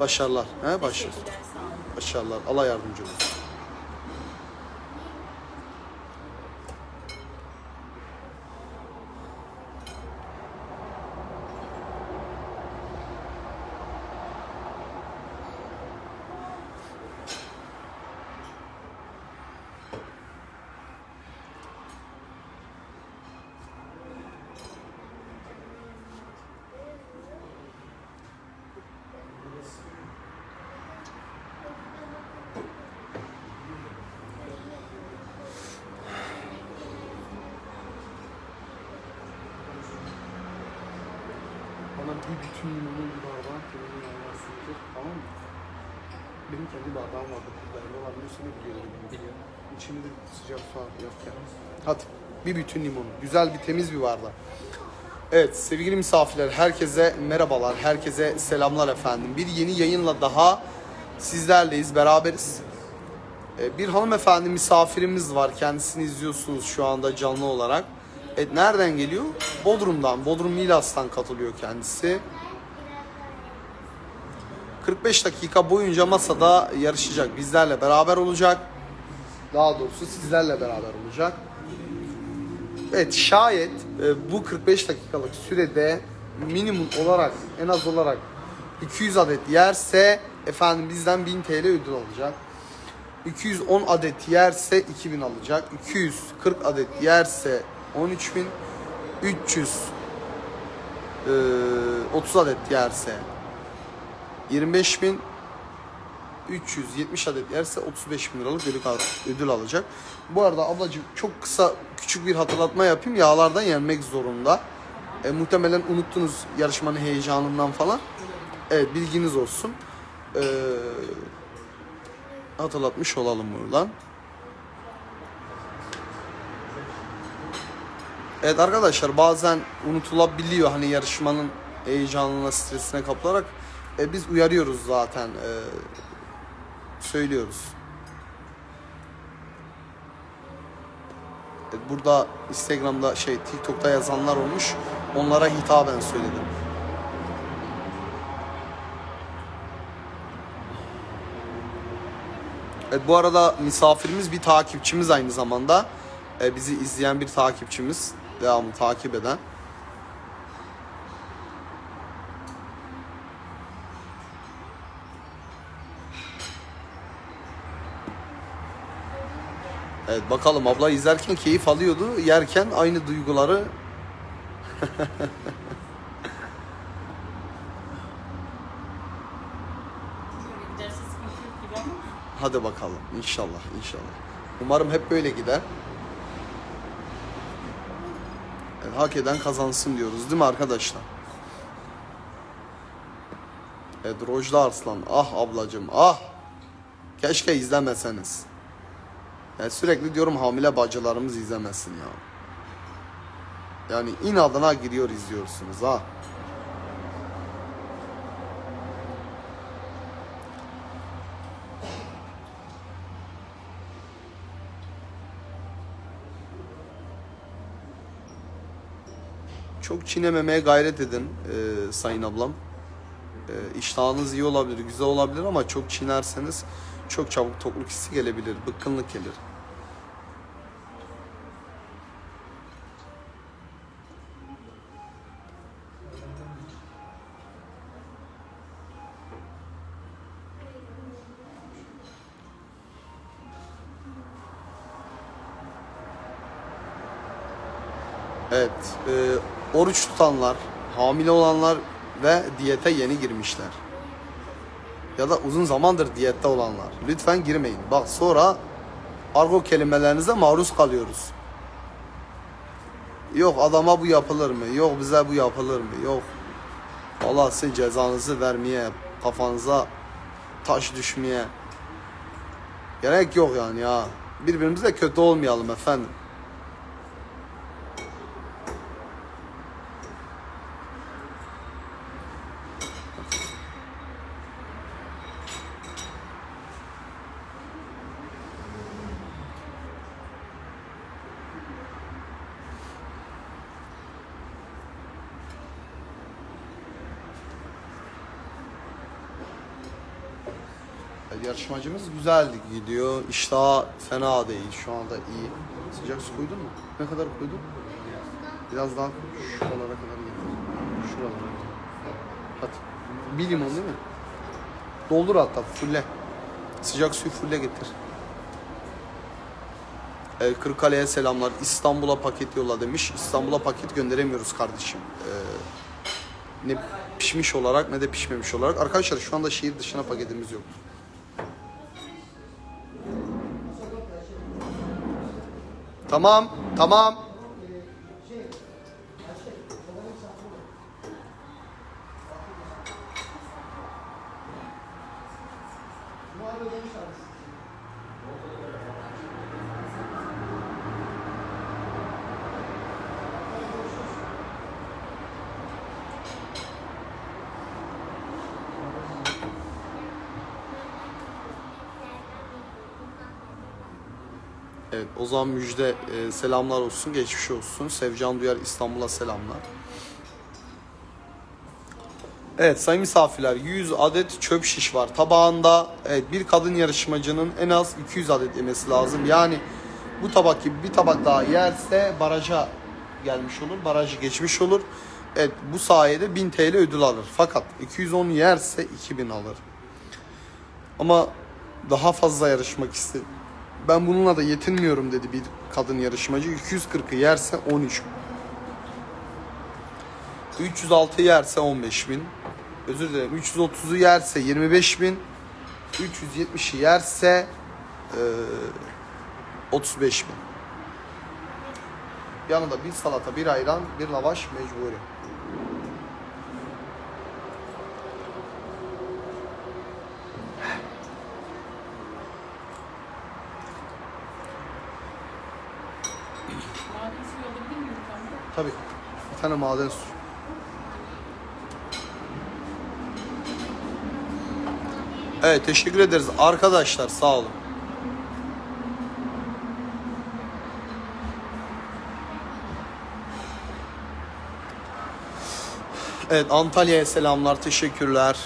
Başarılar. He başarılar. Başarılar. Allah yardımcı olsun. Bana bir bütün limonu bir bardağı kırmızı yağlarsındır. Tamam mı? Benim kendi bardağım vardı. Burada var. Üstüne biliyorum. Biliyorum. İçinde de sıcak su yok ya. Hadi. Bir bütün limonu. Güzel bir temiz bir bardak. Evet sevgili misafirler herkese merhabalar. Herkese selamlar efendim. Bir yeni yayınla daha sizlerleyiz. Beraberiz. Ee, Bir hanımefendi misafirimiz var. Kendisini izliyorsunuz şu anda canlı olarak. Evet, nereden geliyor? Bodrum'dan. Bodrum Milas'tan katılıyor kendisi. 45 dakika boyunca masada yarışacak. Bizlerle beraber olacak. Daha doğrusu sizlerle beraber olacak. Evet şayet e, bu 45 dakikalık sürede minimum olarak en az olarak 200 adet yerse efendim bizden 1000 TL ödül alacak. 210 adet yerse 2000 alacak. 240 adet yerse 13000 300 e, 30 adet yerse 25000 370 adet yerse 35 bin liralık ödül, al- ödül alacak. Bu arada ablacığım çok kısa küçük bir hatırlatma yapayım. Yağlardan yenmek zorunda. E, muhtemelen unuttunuz yarışmanın heyecanından falan. Evet bilginiz olsun. E, hatırlatmış olalım buradan. Evet arkadaşlar bazen unutulabiliyor hani yarışmanın heyecanına, stresine kapılarak. E, biz uyarıyoruz zaten. E, söylüyoruz. Evet, burada Instagram'da şey TikTok'ta yazanlar olmuş. Onlara hitaben söyledim. Evet bu arada misafirimiz bir takipçimiz aynı zamanda. E, bizi izleyen bir takipçimiz. Devamlı takip eden. Evet bakalım abla izlerken keyif alıyordu. Yerken aynı duyguları hadi bakalım inşallah inşallah. Umarım hep böyle gider. Evet, hak eden kazansın diyoruz değil mi arkadaşlar? Evet Rojda Arslan. Ah ablacım ah. Keşke izlemeseniz. Yani sürekli diyorum hamile bacılarımız izlemesin ya. Yani inadına giriyor izliyorsunuz ha. Çok çiğnememeye gayret edin e, sayın ablam. E, iştahınız iyi olabilir, güzel olabilir ama çok çiğnerseniz çok çabuk tokluk hissi gelebilir, bıkkınlık gelir. Evet, e, oruç tutanlar, hamile olanlar ve diyete yeni girmişler. Ya da uzun zamandır diyette olanlar. Lütfen girmeyin. Bak sonra argo kelimelerinize maruz kalıyoruz. Yok adama bu yapılır mı? Yok bize bu yapılır mı? Yok. Allah sizin cezanızı vermeye, kafanıza taş düşmeye gerek yok yani ya. Birbirimize kötü olmayalım efendim. Yarışmacımız güzel gidiyor. İştah fena değil. Şu anda iyi. Sıcak su koydun mu? Ne kadar koydun? Biraz daha şuralara kadar getir. Şuralara. Hadi. Bir limon değil mi? Doldur hatta fulle. Sıcak suyu fulle getir. Ee, Kırıkkale'ye selamlar. İstanbul'a paket yolla demiş. İstanbul'a paket gönderemiyoruz kardeşim. Ee, ne pişmiş olarak ne de pişmemiş olarak. Arkadaşlar şu anda şehir dışına paketimiz yok. Tamam, tamam. Evet, o zaman müjde e, selamlar olsun, geçmiş olsun. Sevcan Duyar İstanbul'a selamlar. Evet sayın misafirler 100 adet çöp şiş var tabağında. Evet bir kadın yarışmacının en az 200 adet yemesi lazım. Yani bu tabak gibi bir tabak daha yerse baraja gelmiş olur. Barajı geçmiş olur. Evet bu sayede 1000 TL ödül alır. Fakat 210 yerse 2000 alır. Ama daha fazla yarışmak istedim. Ben bununla da yetinmiyorum dedi bir kadın yarışmacı. 240'ı yerse 13 bin. 306 yerse 15 bin. Özür dilerim. 330'u yerse 25 bin. 370'i yerse eee 35 bin. Yanında bir salata, bir ayran, bir lavaş mecburi. Maden suyu alabilir miyim ben de? Tabii. Bir tane maden su. Evet teşekkür ederiz arkadaşlar sağ olun. Evet Antalya'ya selamlar teşekkürler.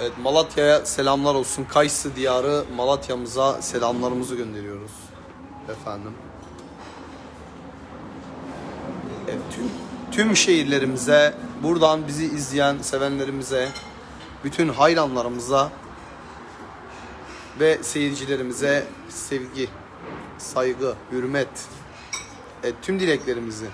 Evet Malatya'ya selamlar olsun. Kayısı diyarı Malatya'mıza selamlarımızı gönderiyoruz. Efendim. Evet, tüm, şehirlerimize, buradan bizi izleyen sevenlerimize, bütün hayranlarımıza ve seyircilerimize sevgi, saygı, hürmet, evet, tüm dileklerimizi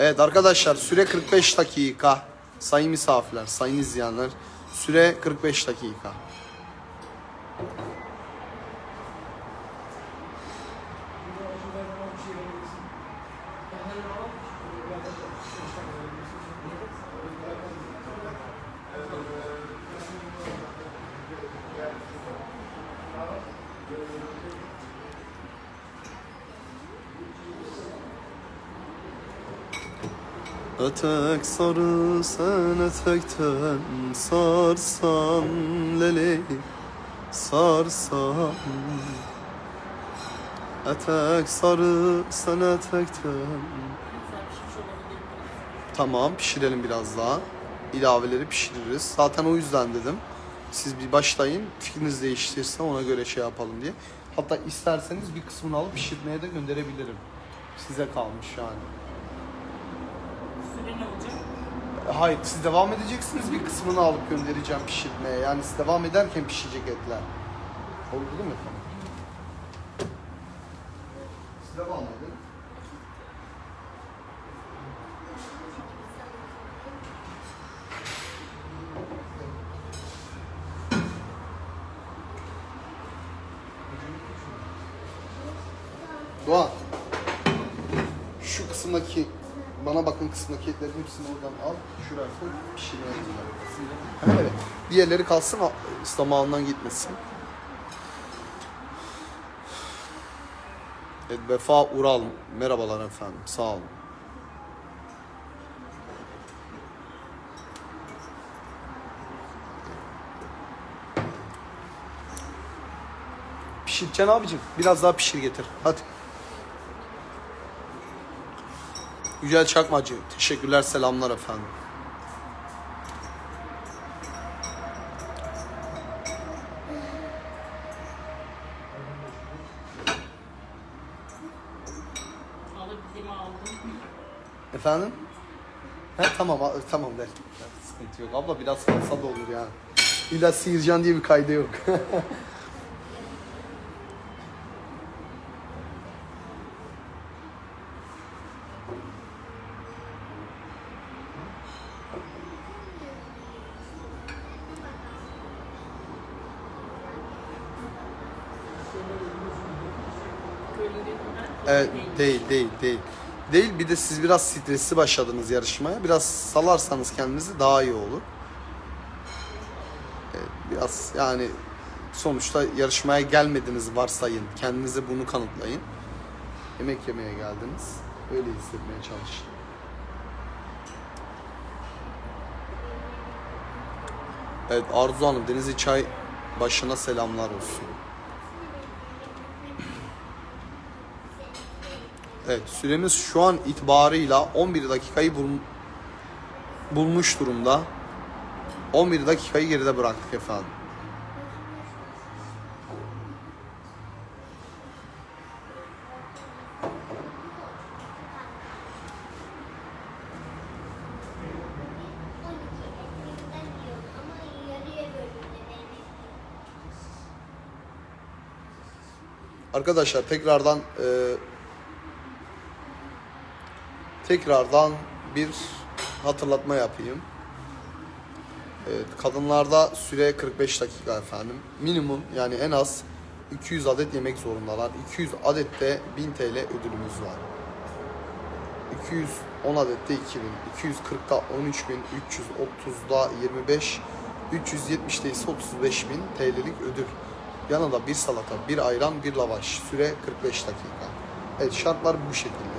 Evet arkadaşlar süre 45 dakika. Sayın misafirler, sayın izleyenler. Süre 45 dakika. Etek sarı sen etekten sarsan leli sarsan Etek sarı sen etekten. Tamam pişirelim biraz daha. İlaveleri pişiririz. Zaten o yüzden dedim. Siz bir başlayın. Fikriniz değiştirse ona göre şey yapalım diye. Hatta isterseniz bir kısmını alıp pişirmeye de gönderebilirim. Size kalmış yani. Süre ne olacak? Hayır siz devam edeceksiniz bir kısmını alıp göndereceğim pişirmeye. Yani siz devam ederken pişecek etler. Oldu değil mi efendim? Siz devam edin. Doğan. Şu kısımdaki etlerin hepsini oradan al. Şuraya koy. Pişirmeye. Evet. Diğerleri kalsın ıslamağından gitmesin. Evet, Vefa Ural. Merhabalar efendim. Sağ olun. Pişireceksin abicim. Biraz daha pişir getir. Hadi. Yücel Çakmacı. Teşekkürler selamlar efendim. Efendim? He tamam tamam ver. Sıkıntı yok. Abla biraz kalsa da olur yani. İlla sıyıracaksın diye bir kaydı yok. Evet, değil, değil, değil. Değil, bir de siz biraz stresli başladınız yarışmaya. Biraz salarsanız kendinizi daha iyi olur. Evet, biraz yani sonuçta yarışmaya gelmediniz varsayın. Kendinize bunu kanıtlayın. Yemek yemeye geldiniz. Öyle hissetmeye çalışın. Evet Arzu Hanım Denizli Çay başına selamlar olsun. Evet süremiz şu an itibarıyla 11 dakikayı bul- bulmuş durumda. 11 dakikayı geride bıraktık efendim. Arkadaşlar tekrardan e, tekrardan bir hatırlatma yapayım. Evet, kadınlarda süre 45 dakika efendim. Minimum yani en az 200 adet yemek zorundalar. 200 adette 1000 TL ödülümüz var. 210 adette 2000, 240'da 13000, 330'da 25, 370'de ise 35000 TL'lik ödül. Yanında bir salata, bir ayran, bir lavaş. Süre 45 dakika. Evet şartlar bu şekilde.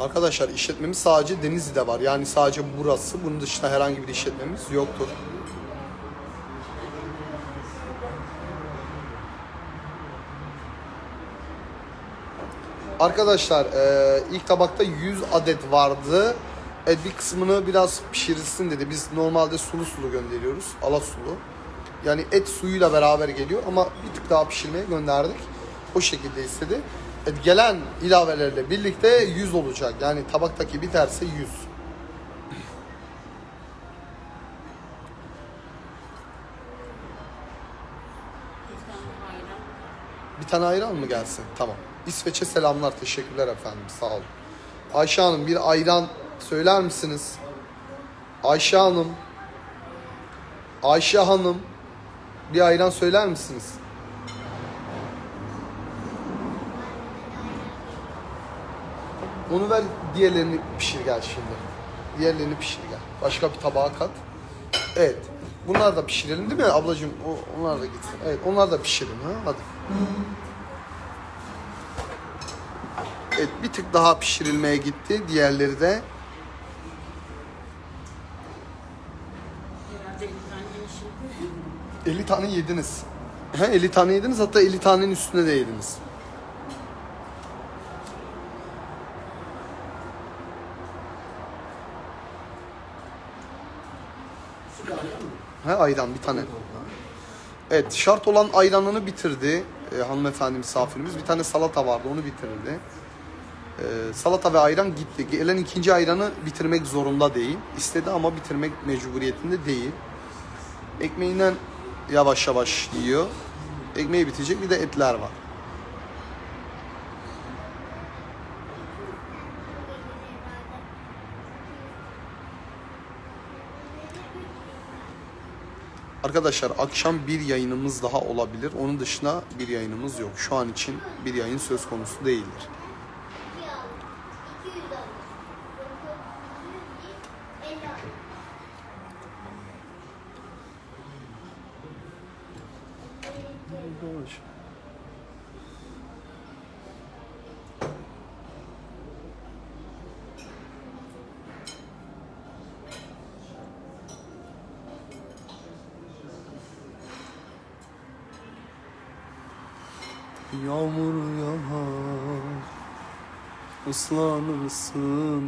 Arkadaşlar işletmemiz sadece Denizli'de var. Yani sadece burası. Bunun dışında herhangi bir işletmemiz yoktur. Arkadaşlar eee, ilk tabakta 100 adet vardı. Evet bir kısmını biraz pişirilsin dedi. Biz normalde sulu sulu gönderiyoruz. Ala sulu. Yani et suyuyla beraber geliyor ama bir tık daha pişirmeye gönderdik. O şekilde istedi. Evet, gelen ilavelerle birlikte 100 olacak. Yani tabaktaki biterse 100. Bir tane ayran. Bir tane ayran mı gelsin? Tamam. İsveç'e selamlar. Teşekkürler efendim. Sağ olun. Ayşe Hanım bir ayran söyler misiniz? Ayşe Hanım. Ayşe Hanım. Bir ayran söyler misiniz? Onu ver diğerlerini pişir gel şimdi. Diğerlerini pişir gel. Başka bir tabağa kat. Evet. Bunlar da pişirelim değil mi ablacığım? O, onlar da gitsin. Evet onlar da pişirin ha hadi. Evet bir tık daha pişirilmeye gitti. Diğerleri de Herhalde bir tane yemişim. 50 tane yediniz. He 50 tane yediniz hatta 50 tanenin üstüne de yediniz. Ayran bir tane. Evet şart olan ayranını bitirdi e, hanımefendi misafirimiz. Bir tane salata vardı onu bitirdi. E, salata ve ayran gitti. Gelen ikinci ayranı bitirmek zorunda değil. İstedi ama bitirmek mecburiyetinde değil. Ekmeğinden yavaş yavaş yiyor. Ekmeği bitecek bir de etler var. Arkadaşlar akşam bir yayınımız daha olabilir. Onun dışında bir yayınımız yok. Şu an için bir yayın söz konusu değildir. Thank you. Yağmur yağar ıslanırsın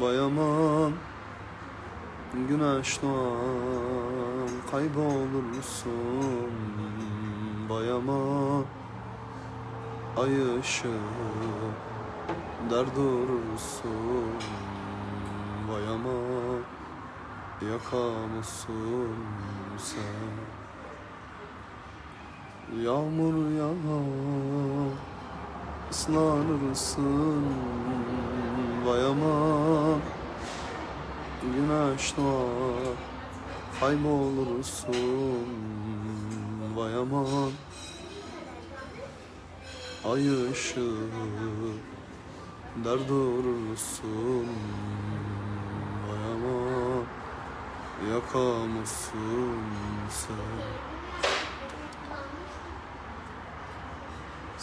bayaman Güneş doğar kaybolursun bayaman Ay ışığı dert durursun bayaman Yakamışsın sen Yağmur yağar ıslanırsın bayaman Güneş doğar kaybolursun bayaman Ay ışığı der durursun bayaman Yakamışsın sen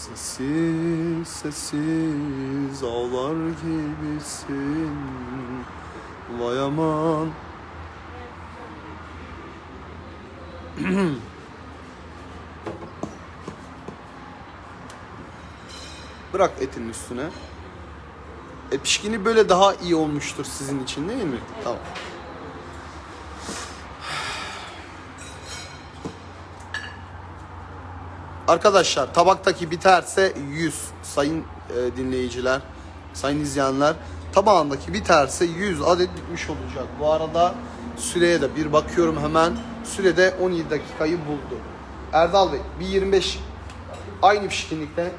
Sessiz sessiz ağlar gibisin Vay aman Bırak etin üstüne. E pişkini böyle daha iyi olmuştur sizin için değil mi? Tamam. Arkadaşlar tabaktaki biterse 100 sayın e, dinleyiciler, sayın izleyenler. Tabağındaki biterse 100 adet bitmiş olacak. Bu arada süreye de bir bakıyorum hemen. Sürede 17 dakikayı buldu. Erdal Bey bir 25 aynı pişkinlikte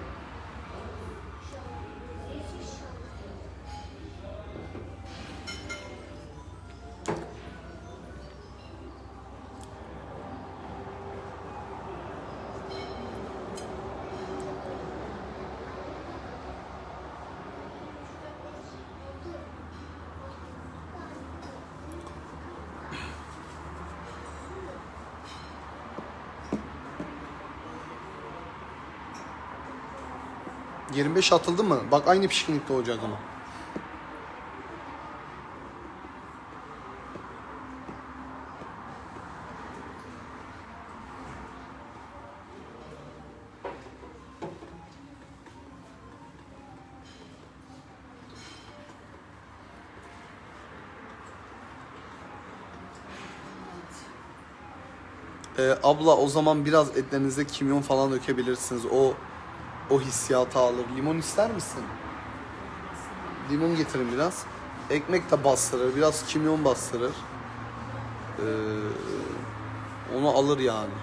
...25 atıldı mı? Bak aynı pişkinlikte olacak ama. Ee, abla o zaman biraz etlerinize kimyon falan dökebilirsiniz. O o hissiyatı alır. Limon ister misin? Limon getirin biraz. Ekmek de bastırır. Biraz kimyon bastırır. Ee, onu alır yani.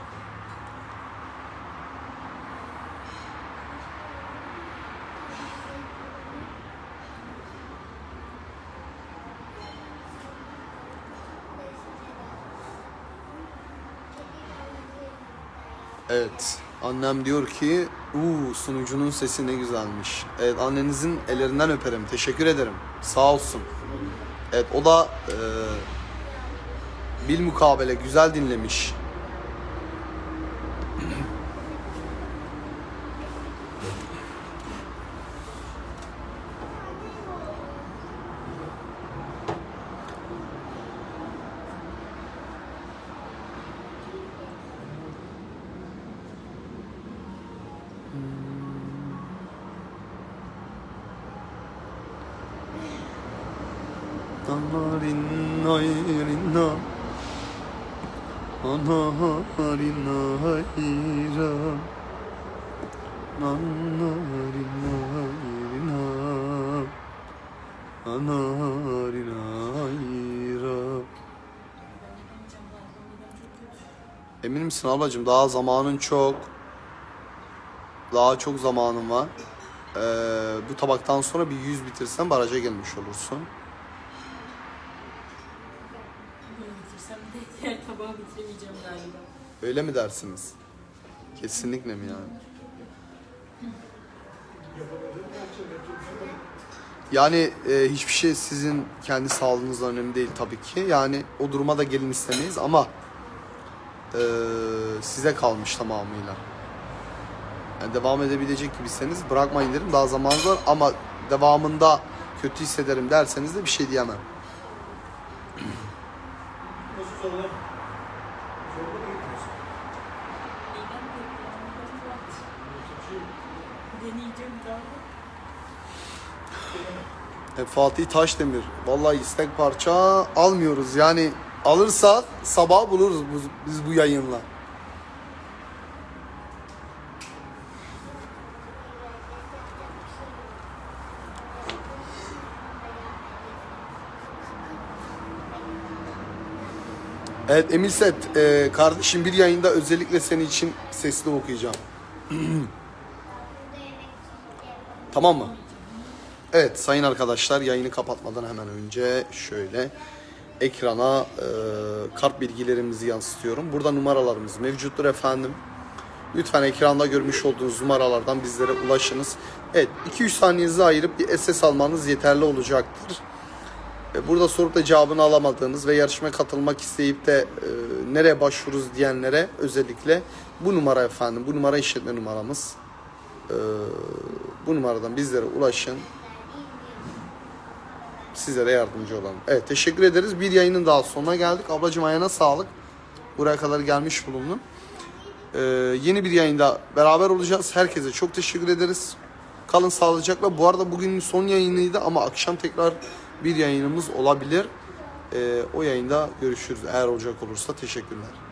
Evet. Annem diyor ki, uuu sunucunun sesi ne güzelmiş. Evet annenizin ellerinden öperim. Teşekkür ederim. Sağ olsun. Evet o da eee bil mukabele güzel dinlemiş. Narin ayrina Anarin ayra Nanarin ayrina Anarin ayra Emin misin ablacığım? Daha zamanın çok. Daha çok zamanın var. Ee, bu tabaktan sonra bir 100 bitirsen baraja gelmiş olursun. Öyle mi dersiniz? Kesinlikle mi yani? Yani e, hiçbir şey sizin kendi sağlığınızla önemli değil tabii ki. Yani o duruma da gelin istemeyiz ama e, size kalmış tamamıyla. Yani devam edebilecek gibiyseniz bırakmayın derim. Daha zamanınız var ama devamında kötü hissederim derseniz de bir şey diyemem. Nasıl? Zorba da gitmiyorsun. Deneyeceğim daha. E, Fatih Taşdemir. Vallahi istek parça almıyoruz. Yani alırsa sabah buluruz bu, biz bu yayınla. Evet Emil Set, e, kardeşim bir yayında özellikle senin için sesli okuyacağım. tamam mı? Evet sayın arkadaşlar yayını kapatmadan hemen önce şöyle ekrana e, kart bilgilerimizi yansıtıyorum. Burada numaralarımız mevcuttur efendim. Lütfen ekranda görmüş olduğunuz numaralardan bizlere ulaşınız. Evet 2-3 saniyenizi ayırıp bir SS almanız yeterli olacaktır. E, Burada sorup da cevabını alamadığınız ve yarışmaya katılmak isteyip de e, nereye başvururuz diyenlere özellikle bu numara efendim. Bu numara işletme numaramız. E, bu numaradan bizlere ulaşın. Sizlere yardımcı olalım. Evet teşekkür ederiz. Bir yayının daha sonuna geldik. Ablacığım ayağına sağlık. Buraya kadar gelmiş bulundun. Ee, yeni bir yayında beraber olacağız. Herkese çok teşekkür ederiz. Kalın sağlıcakla. Bu arada bugünün son yayınıydı ama akşam tekrar bir yayınımız olabilir. Ee, o yayında görüşürüz eğer olacak olursa. Teşekkürler.